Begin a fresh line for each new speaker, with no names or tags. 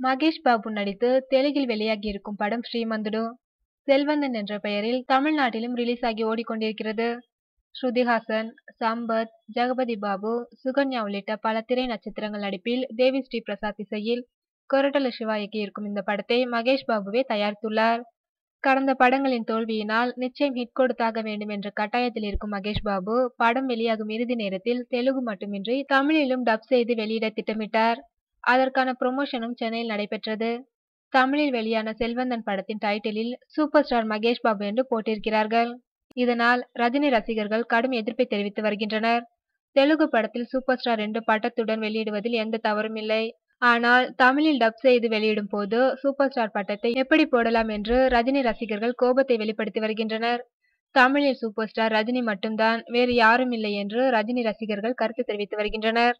மகேஷ் பாபு நடித்து தெலுங்கில் வெளியாகியிருக்கும் படம் ஸ்ரீமந்துடு. செல்வந்தன் என்ற பெயரில் தமிழ்நாட்டிலும் ரிலீஸ் ஆகி ஓடிக்கொண்டிருக்கிறது. ஸ்ருதிஹாசன் சம்பத் ஜெகபதி பாபு சுகன்யா உள்ளிட்ட பல திரை நட்சத்திரங்கள் நடிப்பில் தேவி ஸ்ரீ பிரசாத் இசையில் கொரட்டல சிவா இயக்கியிருக்கும் இந்த படத்தை மகேஷ் பாபுவே தயாரித்துள்ளார். கடந்த படங்களின் தோல்வியினால் நிச்சயம் ஹிட் கொடுத்தாக வேண்டும் என்ற கட்டாயத்தில் இருக்கும் மகேஷ் பாபு படம் வெளியாகும் இறுதி நேரத்தில் தெலுங்கு மட்டுமின்றி தமிழிலும் டப் செய்து வெளியிட திட்டமிட்டார். அதற்கான ப்ரொமோஷனும் சென்னையில் நடைபெற்றது. தமிழில் வெளியான செல்வந்தன் படத்தின் டைட்டிலில் சூப்பர் ஸ்டார் மகேஷ் பாபு என்று போட்டிருக்கிறார்கள். இதனால் ரஜினி ரசிகர்கள் கடும் எதிர்ப்பை தெரிவித்து வருகின்றனர். தெலுங்கு படத்தில் சூப்பர் ஸ்டார் என்று பட்டத்துடன் வெளியிடுவதில் எந்த தவறும் இல்லை. ஆனால் தமிழில் டப் செய்து வெளியிடும் போது சூப்பர் ஸ்டார் பட்டத்தை எப்படி போடலாம் என்று ரஜினி ரசிகர்கள் கோபத்தை வெளிப்படுத்தி வருகின்றனர். தமிழில் சூப்பர் ஸ்டார் ரஜினி மட்டும்தான் வேறு யாரும் இல்லை என்று ரஜினி ரசிகர்கள் கருத்து தெரிவித்து வருகின்றனர்.